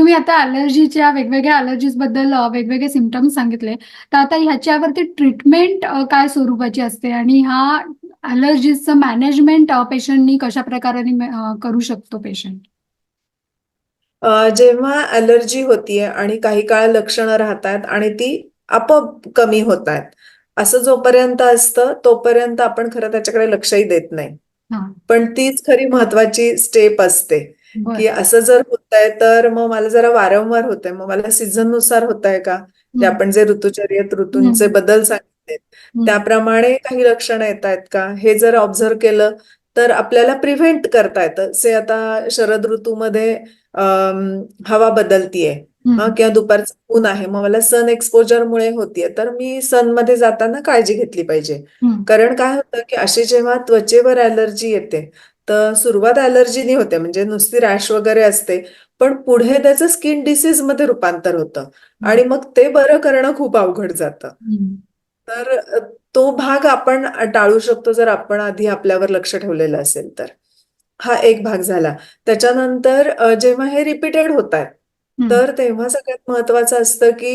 तुम्ही आता अलर्जीच्या वेगवेगळ्या अलर्जीजबद्दल वेगवेगळे सिम्पटम्स सांगितले. तर आता ह्याच्यावरती ट्रीटमेंट काय स्वरूपाची असते? आणि ह्या अलर्जीजचं मॅनेजमेंट पेशंटनी कशा प्रकारे अ, करू शकतो पेशंट जेव्हा अलर्जी होतीये आणि काही काळ लक्षणं राहतात आणि ती आपोआप कमी होत आहेत असं जोपर्यंत असतं तोपर्यंत आपण खरं त्याच्याकडे लक्षही देत नाही. हा. पण तीच खरी महत्वाची स्टेप असते. की असं जर होतंय तर मग मला जरा वारंवार होतंय. मग मला सीझननुसार होतंय का? जे हम्म, आपण जे ऋतुचर्येत ऋतूंचे बदल सांगितलेत हम्म, त्याप्रमाणे काही लक्षणं येत आहेत का? हे जर ऑब्झर्व केलं तर आपल्याला प्रिव्हेंट करता येतं. से आता शरद ऋतूमध्ये हवा बदलतीये. हा. किंवा दुपारचं ऊन आहे. मग मला सन एक्सपोजरमुळे होतीये. तर मी सनमध्ये जाताना काळजी घेतली पाहिजे. कारण काय होतं की अशी जेव्हा त्वचेवर अलर्जी येते तर सुरुवात अलर्जीनी होते म्हणजे नुसती रॅश वगैरे असते पण पुढे त्याचं स्किन डिसीजमध्ये रूपांतर होतं. आणि मग ते बरं करणं खूप अवघड जातं. तर तो भाग आपण टाळू शकतो जर आपण आधी आपल्यावर लक्ष ठेवलेलं असेल तर. हा एक भाग झाला. त्याच्यानंतर जेव्हा हे रिपीटेड होत आहेत तर तेव्हा सगळ्यात महत्वाचं असतं की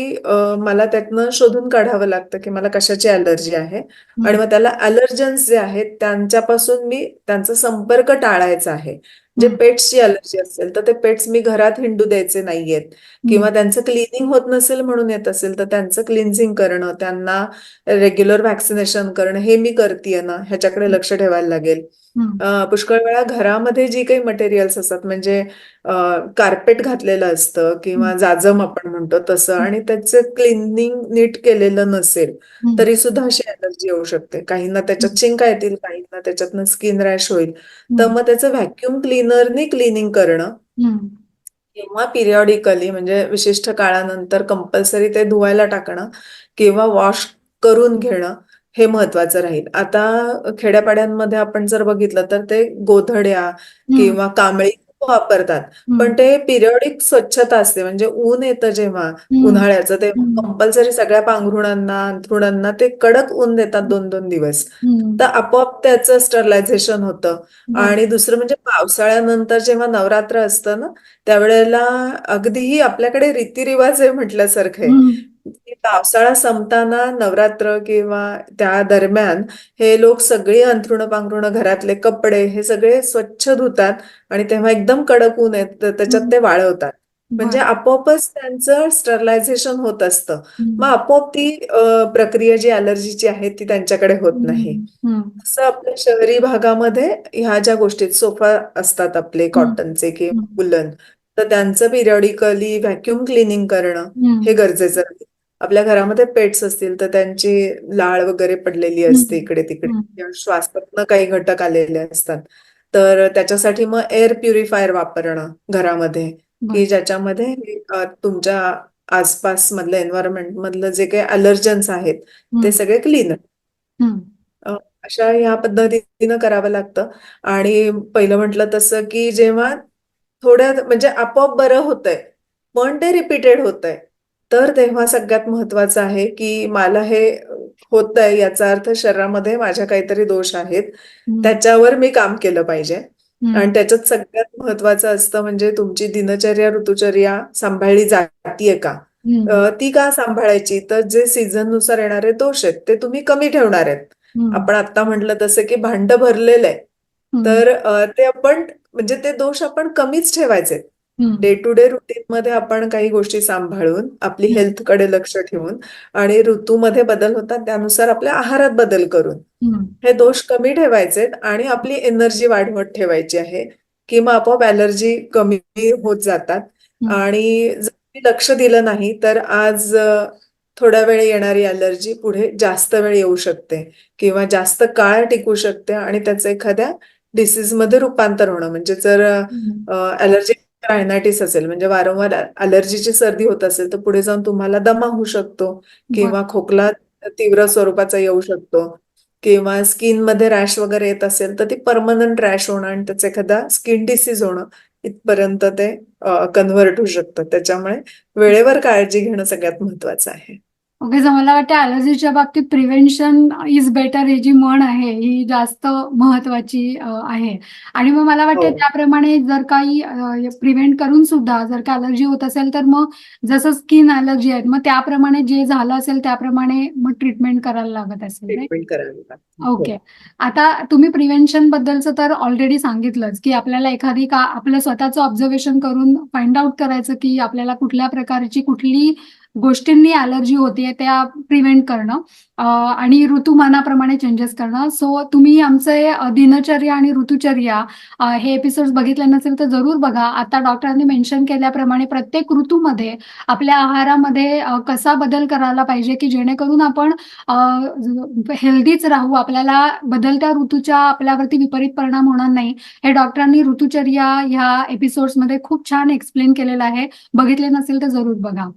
मला त्यातनं शोधून काढावं लागतं की मला कशाची अलर्जी आहे. आणि मग त्याला अलर्जन्स जे आहेत त्यांच्यापासून मी त्यांचा संपर्क टाळायचा आहे. जे पेट्सची अलर्जी असेल तर ते पेट्स मी घरात हिंडू द्यायचे नाहीयेत. किंवा त्यांचं क्लिनिंग होत नसेल म्हणून येत असेल तर त्यांचं क्लिन्झिंग करणं त्यांना रेग्युलर व्हॅक्सिनेशन करणं हे मी करतेय ना ह्याच्याकडे लक्ष ठेवायला लागेल. पुष्कळ वेळा घरामध्ये जी काही मटेरियल्स असतात म्हणजे कार्पेट घातलेलं असतं किंवा जाजम आपण म्हणतो तसं आणि त्याचं क्लिनिंग नीट केलेलं नसेल तरी सुद्धा अशी अलर्जी येऊ शकते. काहींना त्याच्यात शिंका येतील काहींना त्याच्यातनं स्किन रॅश होईल. तर मग त्याचं व्हॅक्युम क्लीनरने क्लिनिंग करणं. किंवा पिरियॉडिकली म्हणजे विशिष्ट काळानंतर कंपल्सरी ते धुवायला टाकणं किंवा वॉश करून घेणं हे महत्वाचं राहील. आता खेड्यापाड्यांमध्ये आपण जर बघितलं तर ते गोधड्या किंवा कांबळी वापरतात. पण ते पिरियॉडिक स्वच्छता असते. म्हणजे ऊन येतं जेव्हा उन्हाळ्याचं तेव्हा हम्म, कंपल्सरी सगळ्या पांघरुणांना अंथरुणांना ते कडक ऊन देतात दोन दोन दिवस तर आपोआप त्याचं स्टरलायझेशन होतं. आणि दुसरं म्हणजे पावसाळ्यानंतर जेव्हा नवरात्र असतं ना त्यावेळेला अगदीही आपल्याकडे रीतिरिवाज आहे म्हटल्यासारखं पावसाळा संपताना नवरात्र किंवा त्या दरम्यान हे लोक सगळी अंथरुणं पांघरुणं घरातले कपडे हे सगळे स्वच्छ धुतात आणि तेव्हा एकदम कडक ऊन येत त्याच्यात ते वाळवतात. म्हणजे. आपोआपच त्यांचं स्टरलायझेशन होत असतं. मग आपोआप ती प्रक्रिया जी अलर्जीची आहे ती त्यांच्याकडे होत नाही. असं आपल्या शहरी भागामध्ये ह्या ज्या गोष्टी सोफा असतात आपले कॉटनचे किंवा वुलन तर त्यांचं पिरियडिकली व्हॅक्युम क्लिनिंग करणं हे गरजेचं आहे. आपल्या घरामध्ये पेट्स असतील तर त्यांची लाळ वगैरे पडलेली असते इकडे तिकडे. किंवा श्वासातनं काही घटक आलेले असतात. तर त्याच्यासाठी मग एअर प्युरिफायर वापरणं घरामध्ये. की. ज्याच्यामध्ये तुमच्या आसपास मधलं एन्व्हायरमेंट मधलं जे काही अलर्जन्स आहेत ते सगळे क्लीन अशा ह्या पद्धतीनं करावं लागतं. आणि पहिलं म्हटलं तसं की जेव्हा थोड्या म्हणजे आपोआप बरं होतंय पण ते रिपीटेड होतंय. तर तेव्हा सगळ्यात महत्वाचं आहे की मला हे होतंय याचा अर्थ शरीरामध्ये माझ्या काहीतरी दोष आहेत. त्याच्यावर मी काम केलं पाहिजे. आणि त्याच्यात सगळ्यात महत्वाचं असतं म्हणजे तुमची दिनचर्या ऋतुचर्या सांभाळली जातीये का? ती का सांभाळायची? तर जे सीझननुसार येणारे दोष आहेत ते तुम्ही कमी ठेवणार आहेत. आपण आता म्हटलं तसं की भांड भरलेलं आहे. तर ते आपण म्हणजे ते दोष आपण कमीच ठेवायचे डे टू डे रुटीन मध्ये आपण काही गोष्टी सांभाळून आपली हम्म, हेल्थकडे लक्ष ठेवून आणि ऋतूमध्ये बदल होतात त्यानुसार आपल्या आहारात बदल करून. हे दोष कमी ठेवायचे आणि आपली एनर्जी वाढवत ठेवायची आहे किंवा आपोआप ॲलर्जी कमी होत जातात. आणि जर लक्ष दिलं नाही तर आज थोड्या वेळ येणारी अलर्जी पुढे जास्त वेळ येऊ शकते किंवा जास्त काळ टिकू शकते आणि त्याचं एखाद्या डिसीजमध्ये रूपांतर होणं. म्हणजे जर हम्म, अलर्जी रायनायटिस असेल म्हणजे वारंवार अलर्जीची सर्दी होत असेल तर पुढे जाऊन तुम्हाला दमा होऊ शकतो किंवा खोकला तीव्र स्वरूपाचा येऊ शकतो किंवा स्किनमध्ये रॅश वगैरे येत असेल तर ती परमनंट रॅश होणं आणि त्याचं एखादा स्किन डिसीज होणं इथपर्यंत ते कन्व्हर्ट होऊ शकतं. त्याच्यामुळे वेळेवर काळजी घेणं सगळ्यात महत्वाचं आहे. ओके सो मला वाटतं अलर्जीच्या बाबतीत प्रिव्हेन्शन इज बेटर ही जी म्हण आहे ही जास्त महत्वाची आहे आणि मग मला वाटतं हो. त्याप्रमाणे जर काही प्रिव्हेंट करून सुद्धा जर का अलर्जी होत असेल तर मग जसं स्किन अलर्जी आहेत मग त्याप्रमाणे जे झालं असेल त्याप्रमाणे मग ट्रीटमेंट करायला लागत असेल लागते. हो. ओके आता तुम्ही प्रिव्हेन्शन बद्दलचं तर ऑलरेडी सांगितलंच की आपल्याला एखादी का आपलं स्वतःचं ऑब्झर्वेशन करून फाइंड आउट करायचं की आपल्याला कुठल्या प्रकारची कुठली गोष्टींनी अलर्जी होतीये त्या प्रिव्हेंट करणं आणि ऋतुमानाप्रमाणे चेंजेस करणं. सो तुम्ही आमचे दिनचर्या आणि ऋतुचर्या हे एपिसोड बघितले नसेल तर जरूर बघा. आता डॉक्टरांनी मेन्शन केल्याप्रमाणे प्रत्येक ऋतूमध्ये आपल्या आहारामध्ये कसा बदल करायला पाहिजे की जेणेकरून आपण हेल्दीच राहू. आपल्याला बदलत्या ऋतूच्या आपल्यावरती विपरीत परिणाम होणार नाही. हे डॉक्टरांनी ऋतुचर्या ह्या एपिसोड्समध्ये खूप छान एक्सप्लेन केलेलं आहे. बघितले नसेल तर जरूर बघा.